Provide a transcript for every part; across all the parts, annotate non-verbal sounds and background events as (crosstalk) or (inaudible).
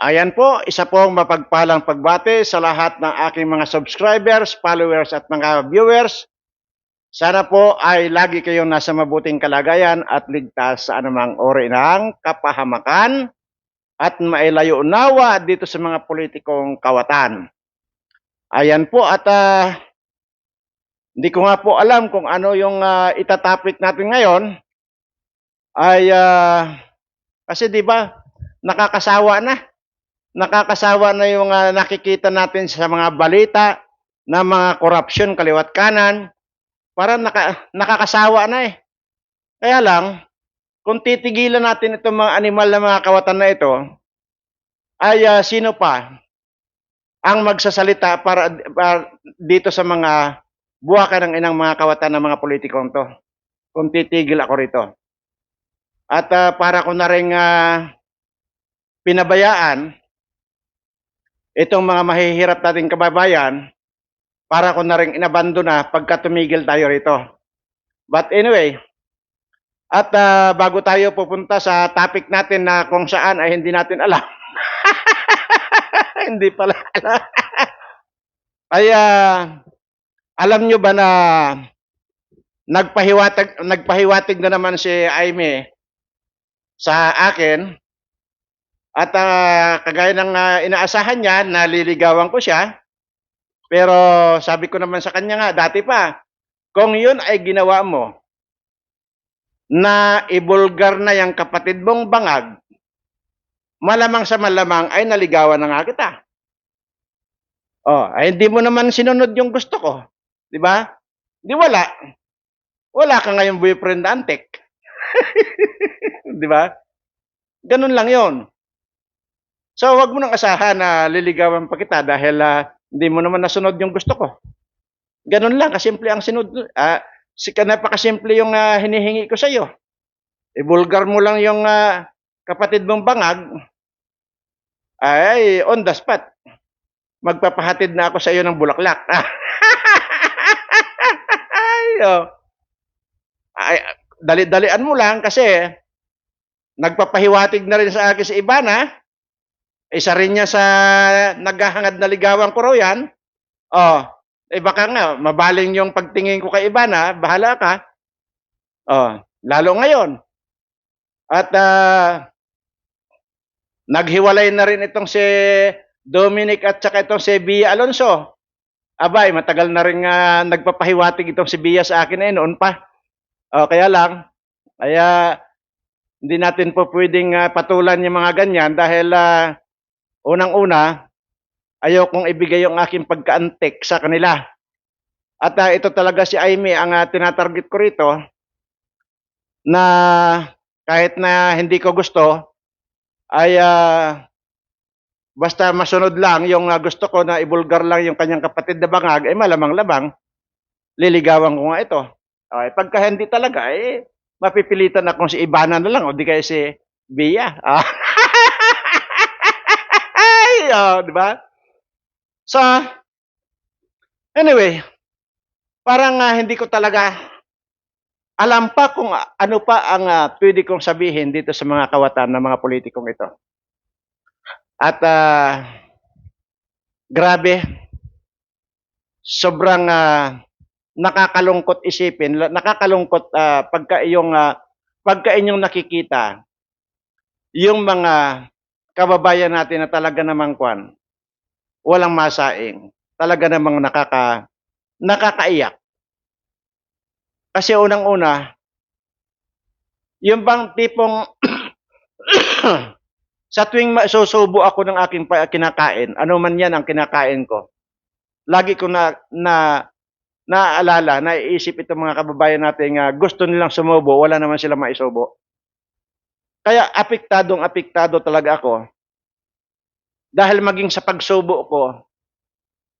Ayan po, isa pong mapagpalang pagbate sa lahat ng aking mga subscribers, followers at mga viewers. Sana po ay lagi kayong nasa mabuting kalagayan at ligtas sa anumang uri ng kapahamakan at mailayo nawa dito sa mga politikong kawatan. Ayan po at ah, hindi ko nga po alam kung ano yung ah, itatapik natin ngayon ay ah, kasi 'di ba nakakasawa na nakakasawa na yung ah, nakikita natin sa mga balita na mga korupsyon kaliwat kanan. Parang naka, nakakasawa na eh. Kaya lang, kung titigilan natin itong mga animal na mga kawatan na ito, ay ah, sino pa ang magsasalita para, para dito sa mga buwakan ng inang mga kawatan ng mga politikong to? Kung titigil ako rito. At ah, para ko na rin ah, pinabayaan itong mga mahihirap nating kababayan para ko na rin inabandona pagka tumigil tayo rito. But anyway, at ah, bago tayo pupunta sa topic natin na kung saan ay hindi natin alam. (laughs) hindi pala alam. (laughs) ay ah, alam nyo ba na nagpahiwatig, nagpahiwatig na naman si Aime sa akin at ah, kagaya ng ah, inaasahan niya, naliligawan ko siya. Pero sabi ko naman sa kanya nga, dati pa, kung yun ay ginawa mo, na ibulgar na yung kapatid mong bangag, malamang sa malamang ay naligawan na nga kita. Oh, ay hindi mo naman sinunod yung gusto ko. Di ba? Di wala. Wala ka ngayon boyfriend antek. (laughs) Di ba? Ganun lang yon. So, wag mo nang asahan na liligawan pa kita dahil ah, hindi mo naman nasunod yung gusto ko. Ganun lang, kasimple ang sinod. Ah, si napakasimple yung ah, hinihingi ko sa iyo. Ibulgar mo lang yung ah, kapatid mong bangag, ay on the spot. Magpapahatid na ako sa iyo ng bulaklak. (laughs) ay, oh. ay, dali-dalian mo lang kasi nagpapahiwatig na rin sa akin si Ibana. Isa rin niya sa naghahangad na ligawan ko raw yan. Oh, eh baka nga, mabaling yung pagtingin ko kay Ibana, bahala ka. Oh, lalo ngayon. At ah, naghiwalay na rin itong si Dominic at saka itong si Bia Alonso. Abay, matagal na rin nga nagpapahiwatig itong si Bia sa akin eh, noon pa. Oh, kaya lang, kaya hindi natin po pwedeng ah, patulan yung mga ganyan dahil ah, unang-una, ayaw kong ibigay yung aking pagkaantik sa kanila. At ah, ito talaga si Amy ang ah, tinatarget ko rito na kahit na hindi ko gusto, ay ah, basta masunod lang yung ah, gusto ko na ibulgar lang yung kanyang kapatid na bangag, eh malamang-lamang, liligawan ko nga ito. Okay, pagka hindi talaga, eh, mapipilitan akong si Ibana na lang o di kaya si Bia. Ah. (laughs) Oh, di ba? So, anyway, parang ah, hindi ko talaga alam pa kung ano pa ang ah, pwede kong sabihin dito sa mga kawatan ng mga politikong ito. At ah, grabe, sobrang ah, nakakalungkot isipin, nakakalungkot ah, pagka iyong ah, pagka inyong nakikita yung mga kababayan natin na talaga namang kwan, walang masaing, talaga namang nakaka nakakaiyak. Kasi unang-una, yung bang tipong (clears throat) sa tuwing susubo ako ng aking kinakain, ano man yan ang kinakain ko, lagi ko na, na naaalala, naiisip itong mga kababayan natin nga gusto nilang sumubo, wala naman sila maisubo. Kaya apektadong apektado talaga ako. Dahil maging sa pagsubo ko,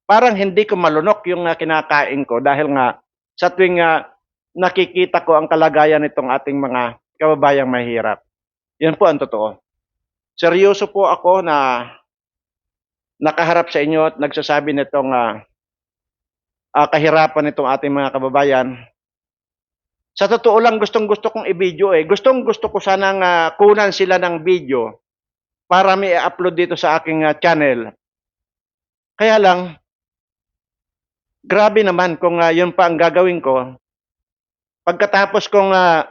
parang hindi ko malunok yung ah, kinakain ko dahil nga sa tuwing ah, nakikita ko ang kalagayan nitong ating mga kababayang mahirap. Yan po ang totoo. Seryoso po ako na nakaharap sa inyo at nagsasabi nitong ah, ah, kahirapan nitong ating mga kababayan. Sa totoo lang, gustong gusto kong i-video eh. Gustong gusto ko sanang ah, kunan sila ng video para may upload dito sa aking ah, channel. Kaya lang, grabe naman kung ah, yun pa ang gagawin ko. Pagkatapos kong ah,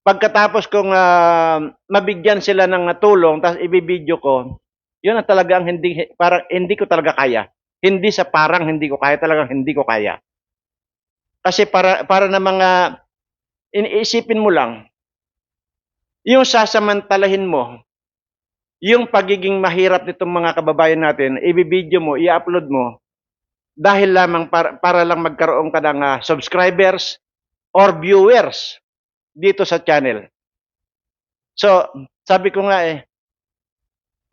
pagkatapos kong ah, mabigyan sila ng tulong tapos ibibideo ko, yun ang talagang hindi parang hindi ko talaga kaya. Hindi sa parang hindi ko kaya, talagang hindi ko kaya. Kasi para para na mga iniisipin mo lang yung sasamantalahin mo yung pagiging mahirap nitong mga kababayan natin, ibibideo mo, i-upload mo dahil lamang para, para lang magkaroon ka ng ah, subscribers or viewers dito sa channel. So, sabi ko nga eh,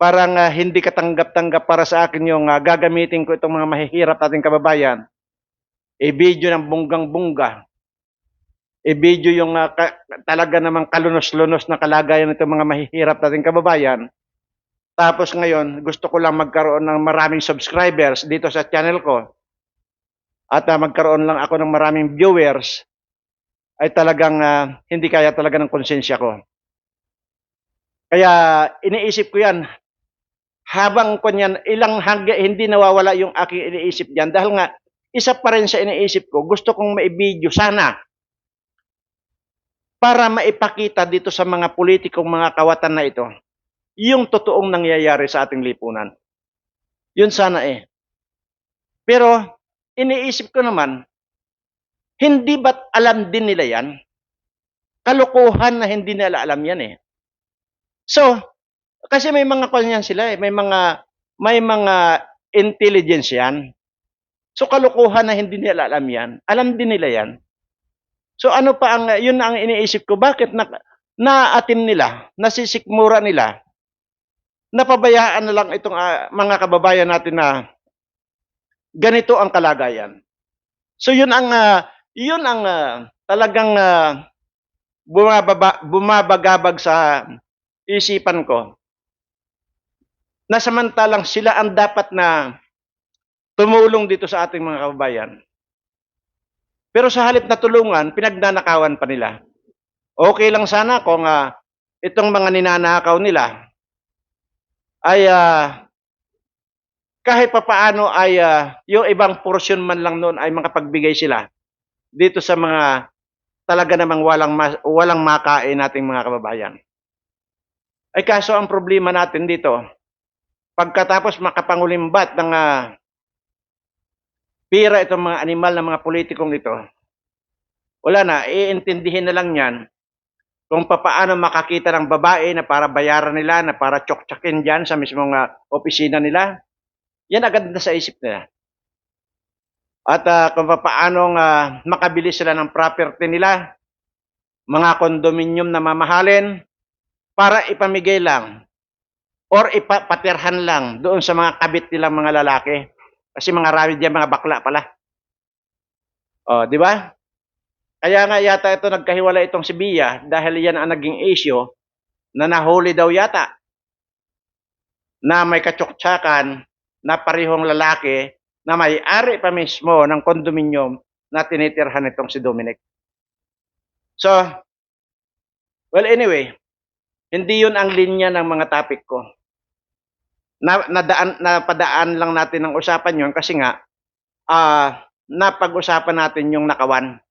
parang ah, hindi katanggap-tanggap para sa akin yung ah, gagamitin ko itong mga mahihirap nating kababayan. I-video ng bunggang-bungga. I-video yung ah, ka- talaga namang kalunos-lunos na kalagayan nitong mga mahihirap nating kababayan. Tapos ngayon, gusto ko lang magkaroon ng maraming subscribers dito sa channel ko. At ah, magkaroon lang ako ng maraming viewers ay talagang ah, hindi kaya talaga ng konsensya ko. Kaya iniisip ko yan. Habang ko niyan, ilang hangga, hindi nawawala yung aking iniisip diyan dahil nga isa pa rin sa iniisip ko, gusto kong maibideo sana para maipakita dito sa mga politikong mga kawatan na ito yung totoong nangyayari sa ating lipunan. Yun sana eh. Pero iniisip ko naman, hindi ba't alam din nila yan? Kalokohan na hindi nila alam yan eh. So, kasi may mga kanyan sila eh, may mga may mga intelligence yan. So kalokohan na hindi nila alam yan. Alam din nila yan. So ano pa ang yun ang iniisip ko bakit na naatim nila, nasisikmura nila. Napabayaan na lang itong ah, mga kababayan natin na ganito ang kalagayan. So yun ang ah, yun ang ah, talagang ah, bumababa, bumabagabag sa isipan ko na samantalang sila ang dapat na tumulong dito sa ating mga kababayan. Pero sa halip na tulungan, pinagnanakawan pa nila. Okay lang sana kung ah, itong mga ninanakaw nila ay ah, kahit papaano ay ah, yung ibang portion man lang noon ay makapagbigay sila dito sa mga talaga namang walang ma- walang makain nating mga kababayan. Ay kaso ang problema natin dito, pagkatapos makapangulimbat ng ah, pira itong mga animal ng mga politikong ito, wala na, iintindihin na lang yan kung papaano makakita ng babae na para bayaran nila, na para tsoktsakin dyan sa mismong ah, opisina nila. Yan agad na sa isip nila. At ah, kung papaano ah, makabili sila ng property nila, mga kondominium na mamahalin, para ipamigay lang or ipapatirhan lang doon sa mga kabit nilang mga lalaki. Kasi mga rami diyan mga bakla pala. Oh, di ba? Kaya nga yata ito nagkahiwala itong si Bia dahil yan ang naging issue na nahuli daw yata na may katsuktsakan na parehong lalaki na may-ari pa mismo ng kondominium na tinitirhan itong si Dominic. So, well anyway, hindi yun ang linya ng mga topic ko. Na, nadaan, napadaan lang natin ng usapan yun kasi nga, ah, napag-usapan natin yung nakawan.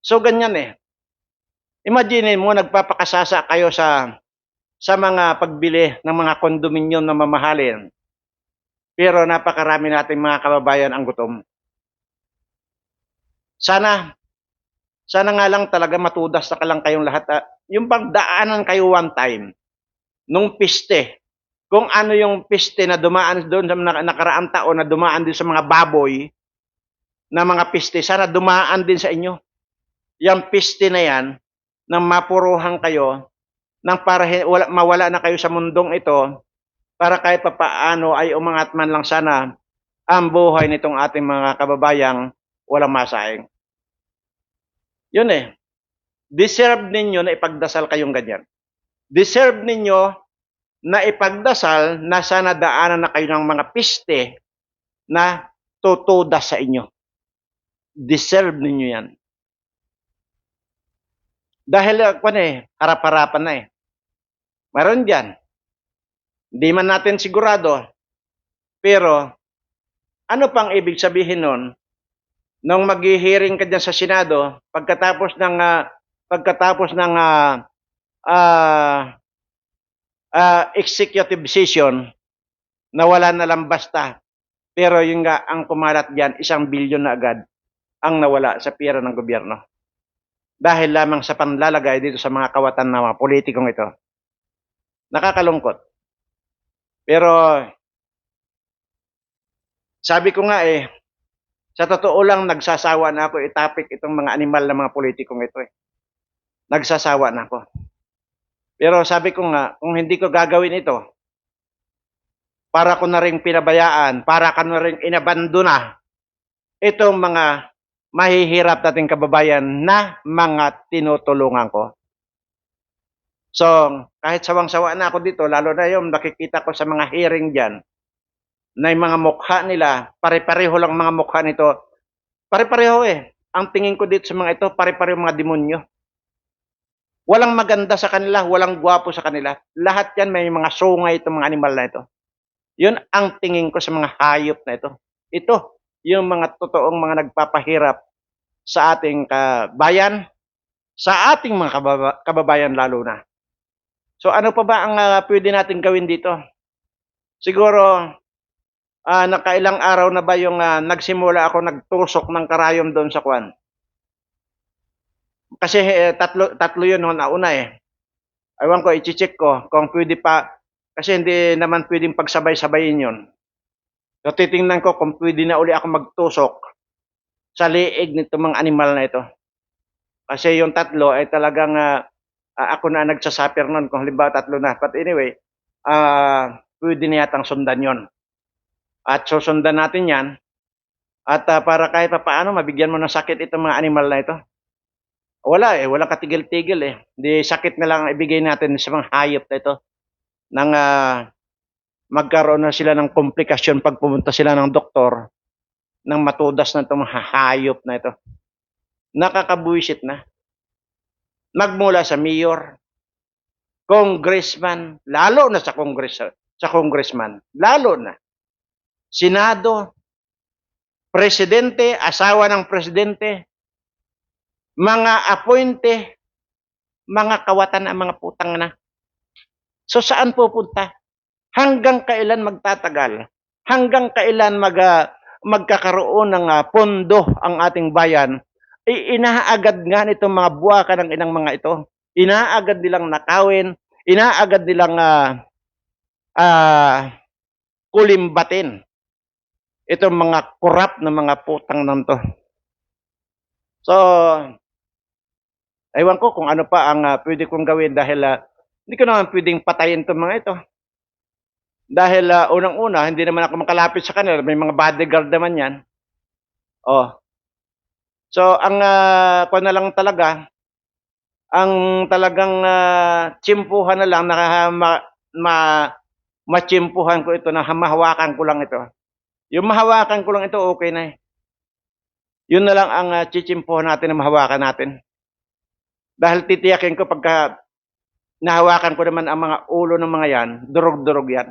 So, ganyan eh. Imagine mo, nagpapakasasa kayo sa sa mga pagbili ng mga kondominium na mamahalin. Pero napakarami nating mga kababayan ang gutom. Sana, sana nga lang talaga matudas na ka lang kayong lahat. ah. Yung pagdaanan kayo one time, nung piste, kung ano yung piste na dumaan doon sa nak- nakaraang taon na dumaan din sa mga baboy, na mga piste, sana dumaan din sa inyo. Yung piste na yan, nang mapuruhan kayo, nang para wala, mawala na kayo sa mundong ito, para kahit papaano ay umangat man lang sana ang buhay nitong ating mga kababayang walang masaing. Yun eh. Deserve ninyo na ipagdasal kayong ganyan. Deserve ninyo na ipagdasal na sana daanan na kayo ng mga piste na tutuda sa inyo. Deserve ninyo yan. Dahil, uh, kwan eh, harap-harapan na eh. Meron dyan. Hindi man natin sigurado. Pero, ano pang ibig sabihin nun? Nung maghihiring ka dyan sa Senado, pagkatapos ng, ah, pagkatapos ng ah, ah, ah, executive decision, na wala na lang basta. Pero yung nga, ang kumalat dyan, isang bilyon na agad ang nawala sa pera ng gobyerno. Dahil lamang sa panlalagay dito sa mga kawatan ng mga politikong ito. Nakakalungkot. Pero, sabi ko nga eh, sa totoo lang, nagsasawa na ako itapik itong mga animal ng mga politikong ito eh. Nagsasawa na ako. Pero sabi ko nga, kung hindi ko gagawin ito, para ko na rin pinabayaan, para ka na rin inabandona itong mga mahihirap nating kababayan na mga tinutulungan ko. So, kahit sawang-sawa na ako dito, lalo na yung nakikita ko sa mga hearing dyan, na yung mga mukha nila, pare-pareho lang mga mukha nito. Pare-pareho eh. Ang tingin ko dito sa mga ito, pare-pareho mga demonyo. Walang maganda sa kanila, walang gwapo sa kanila. Lahat yan may mga sungay itong mga animal na ito. Yun ang tingin ko sa mga hayop na ito. Ito, yung mga totoong mga nagpapahirap sa ating kabayan, sa ating mga kababa- kababayan lalo na. So ano pa ba ang ah, pwede natin gawin dito? Siguro, ah nakailang araw na ba yung ah, nagsimula ako nagtusok ng karayom doon sa kwan? Kasi eh, tatlo, tatlo yun nung nauna eh. Ewan ko, i-check ko kung pwede pa, kasi hindi naman pwedeng pagsabay-sabayin yun. So titingnan ko kung pwede na uli ako magtusok sa liig nito mga animal na ito. Kasi yung tatlo ay talagang ah, ah, ako na nagsasuffer nun kung halimbawa tatlo na. But anyway, ah pwede na yatang sundan yon. At susundan natin yan. At ah, para kahit pa paano mabigyan mo ng sakit itong mga animal na ito. Wala eh, walang katigil-tigil eh. Di sakit na lang ang ibigay natin sa mga hayop na ito. Nang ah, magkaroon na sila ng komplikasyon pag pumunta sila ng doktor nang matudas na itong hayop na ito. Nakakabuisit na. Magmula sa mayor, congressman, lalo na sa congress sa congressman, lalo na. Senado, presidente, asawa ng presidente, mga appointe, mga kawatan ang mga putang na. So saan pupunta? Hanggang kailan magtatagal? Hanggang kailan mag, ah, magkakaroon ng ah, pondo ang ating bayan? I- inaagad nga nitong mga buwaka ng inang mga ito. Inaagad nilang nakawin, inaagad nilang ah, ah, kulimbatin itong mga korap na mga putang nan to. So, ewan ko kung ano pa ang ah, pwede kong gawin dahil ah, hindi ko naman pwedeng patayin itong mga ito. Dahil ah, unang-una, hindi naman ako makalapit sa kanila. May mga bodyguard naman yan. Oh. So, ang uh, na lang talaga, ang talagang uh, tsimpuhan na lang, naka, ma, ma, ko ito, na mahawakan ko lang ito. Yung mahawakan ko lang ito, okay na eh. Yun na lang ang uh, chitsimpuhan natin na mahawakan natin. Dahil titiyakin ko pagka nahawakan ko naman ang mga ulo ng mga yan, durog-durog yan.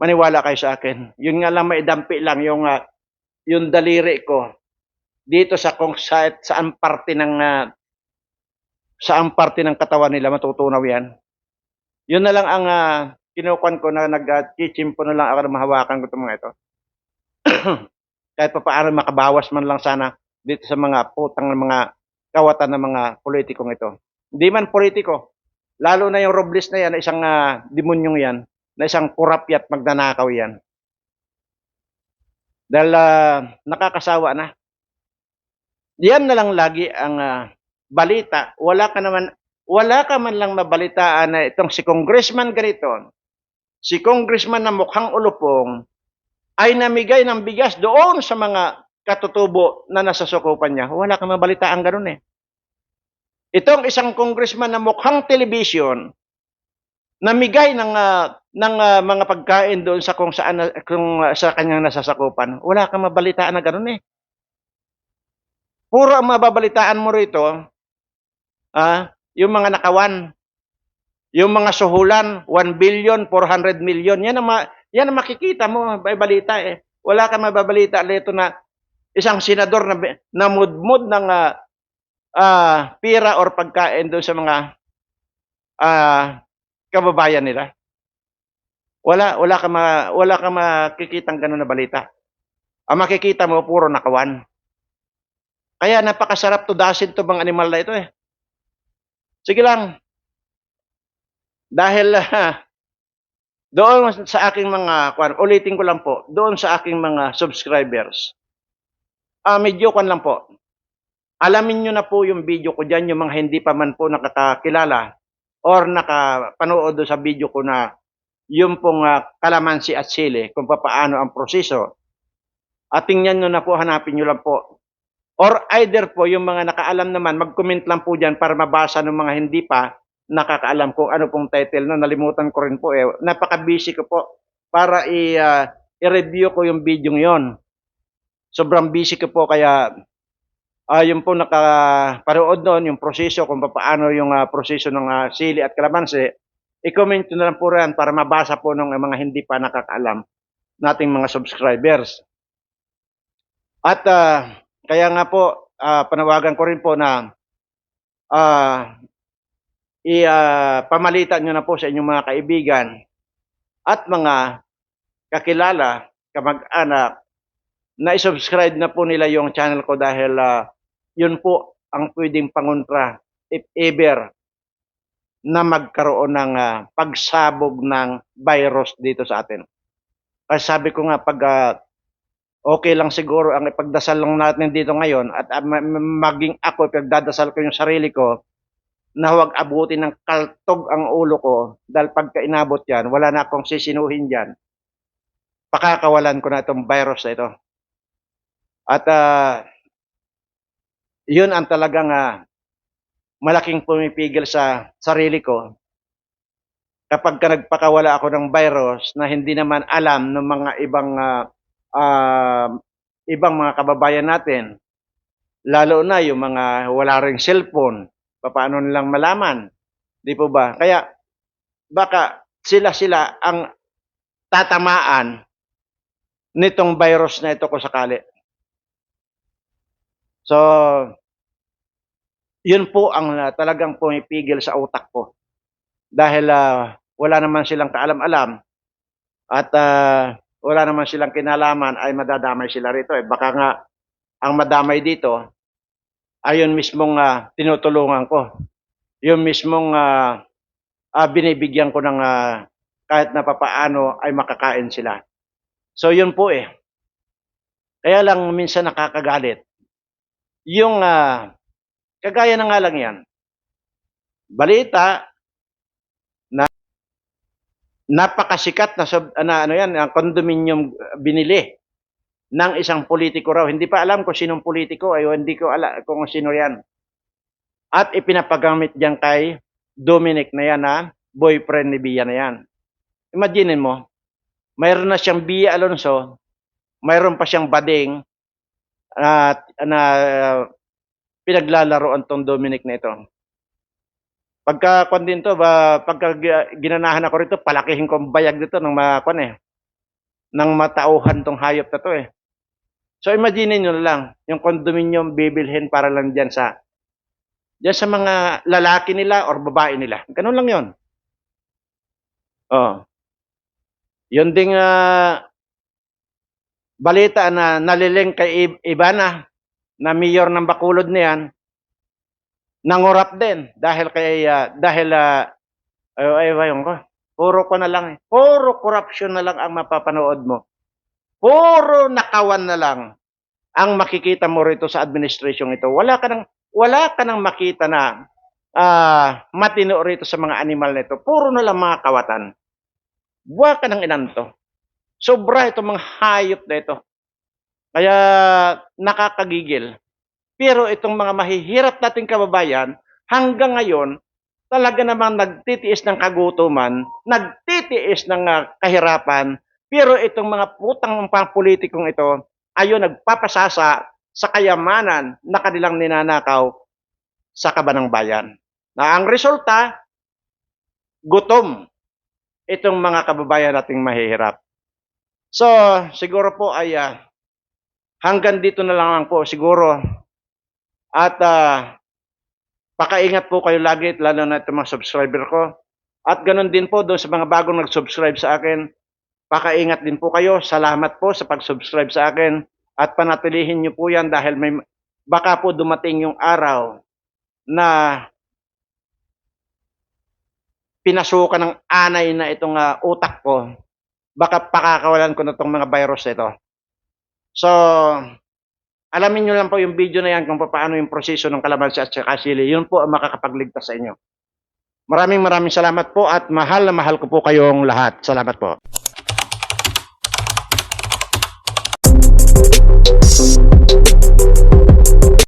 Maniwala kayo sa akin. Yun nga lang maidampi lang yung uh, yung daliri ko dito sa kung sa, saan parte ng uh, saan parte ng katawan nila matutunaw yan. Yun na lang ang uh, kinukuan ko na nag-chichimpo na lang ako na mahawakan ko itong mga ito. (clears throat) Kahit pa paano makabawas man lang sana dito sa mga putang ng mga kawatan ng mga politikong ito. Hindi man politiko, lalo na yung Robles na yan, isang uh, demonyong yan, na isang kurapyat magnanakaw yan. Dahil uh, nakakasawa na. Yan na lang lagi ang uh, balita. Wala ka naman wala ka man lang mabalitaan na itong si congressman ganito, si congressman na mukhang ulupong, ay namigay ng bigas doon sa mga katutubo na nasasukupan niya. Wala kang mabalitaan ganun eh. Itong isang congressman na mukhang television, namigay ng uh, ng uh, mga pagkain doon sa kung saan kung uh, sa kanyang nasasakupan. Wala kang mabalitaan na ganoon eh. Puro ang mababalitaan mo rito, ah, yung mga nakawan. Yung mga suhulan, 1 billion, 400 million, yan ang, ma- yan ang makikita mo, balita eh. Wala kang mababalita dito na isang senador na, na mudmud ng ah, ah, pira or pagkain doon sa mga ah, kababayan nila. Wala, wala ka ma, wala ka makikitang ganun na balita. Ang makikita mo puro nakawan. Kaya napakasarap tudasin to bang animal na ito eh. Sige lang. Dahil (laughs) ah, doon sa aking mga, ulitin ko lang po, doon sa aking mga subscribers, ah medyo kwan lang po, alamin nyo na po yung video ko dyan, yung mga hindi pa man po nakakilala or nakapanood sa video ko na yung pong ah, kalamansi at sili, kung paano ang proseso. At tingnan nyo na po, hanapin nyo lang po. Or either po, yung mga nakaalam naman, mag-comment lang po dyan para mabasa ng mga hindi pa nakakaalam kung ano pong title na nalimutan ko rin po eh. Napaka-busy ko po para i, ah, i-review ko yung video yon. Sobrang busy ko po kaya ah yung po nakaparood noon, yung proseso kung paano yung ah, proseso ng ah, sili at kalamansi, i-comment na lang po yan para mabasa po ng mga hindi pa nakakaalam nating mga subscribers. At ah, kaya nga po, ah, panawagan ko rin po na ah, i ah, pamalitan nyo na po sa inyong mga kaibigan at mga kakilala, kamag-anak, na i-subscribe na po nila yung channel ko dahil ah, yun po ang pwedeng pangontra if ever na magkaroon ng ah, pagsabog ng virus dito sa atin. Kasi sabi ko nga, pag ah, okay lang siguro ang ipagdasal lang natin dito ngayon at ma- maging ako, ipagdadasal ko yung sarili ko, na huwag abutin ng kaltog ang ulo ko dahil pagka inabot yan, wala na akong sisinuhin dyan. Pakakawalan ko na itong virus na ito. At ah, yun ang talagang ah, malaking pumipigil sa sarili ko. Kapag ka nagpakawala ako ng virus na hindi naman alam ng mga ibang ah, ah, ibang mga kababayan natin, lalo na yung mga wala ring cellphone, paano nilang malaman? Di po ba? Kaya baka sila-sila ang tatamaan nitong virus na ito kung sakali. So, yun po ang ah, talagang pumipigil sa utak ko. Dahil ah, wala naman silang kaalam-alam at ah, wala naman silang kinalaman ay madadamay sila rito. Eh. Baka nga ang madamay dito ayun mismong ah, tinutulungan ko. Yung mismong ah, ah, binibigyan ko ng ah, kahit na papaano ay makakain sila. So yun po eh. Kaya lang minsan nakakagalit. Yung ah, kagaya na nga lang yan. Balita na napakasikat na, sub, na ano yan, ang condominium binili ng isang politiko raw. Hindi pa alam kung sinong politiko, ay hindi ko alam kung sino yan. At ipinapagamit diyan kay Dominic na yan na boyfriend ni Bia na yan. Imaginin mo, mayroon na siyang Bia Alonso, mayroon pa siyang bading at na pinaglalaroan tong Dominic na ito. Pagka kwan din to, ba, pagka gi- ginanahan ako rito, palakihin ko ang bayag dito ng mga kwan eh, ng matauhan tong hayop na to eh. So imagine na lang, yung condominium bibilhin para lang dyan sa dyan sa mga lalaki nila or babae nila. Ganun lang yon. Oh. Yun ding ah, balita na naliling kay I- Ivana na mayor ng Bacolod na yan, nangurap din dahil kay ah, dahil uh, ay, ay, ay, ko. Puro ko na lang eh. Puro corruption na lang ang mapapanood mo. Puro nakawan na lang ang makikita mo rito sa administration ito. Wala ka nang wala ka nang makita na ah matino rito sa mga animal nito. Puro na lang mga kawatan. Buwa ka ng inanto. Sobra itong mga hayop na ito. Kaya nakakagigil. Pero itong mga mahihirap nating kababayan, hanggang ngayon, talaga namang nagtitiis ng kagutuman, nagtitiis ng ah, kahirapan, pero itong mga putang pang politikong ito, ayon nagpapasasa sa kayamanan na kanilang ninanakaw sa kabanang bayan. Na ang resulta, gutom itong mga kababayan nating mahihirap. So, siguro po ay ah, hanggang dito na lang po siguro. At ah, pakaingat po kayo lagi, lalo na itong mga subscriber ko. At ganun din po doon sa mga bagong nag-subscribe sa akin. Pakaingat din po kayo. Salamat po sa pag-subscribe sa akin. At panatilihin niyo po yan dahil may baka po dumating yung araw na pinasukan ng anay na itong ah, utak ko baka pakakawalan ko na itong mga virus ito. So, alamin nyo lang po yung video na yan kung paano yung proseso ng kalamansi at saka sili. Yun po ang makakapagligtas sa inyo. Maraming maraming salamat po at mahal na mahal ko po kayong lahat. Salamat po.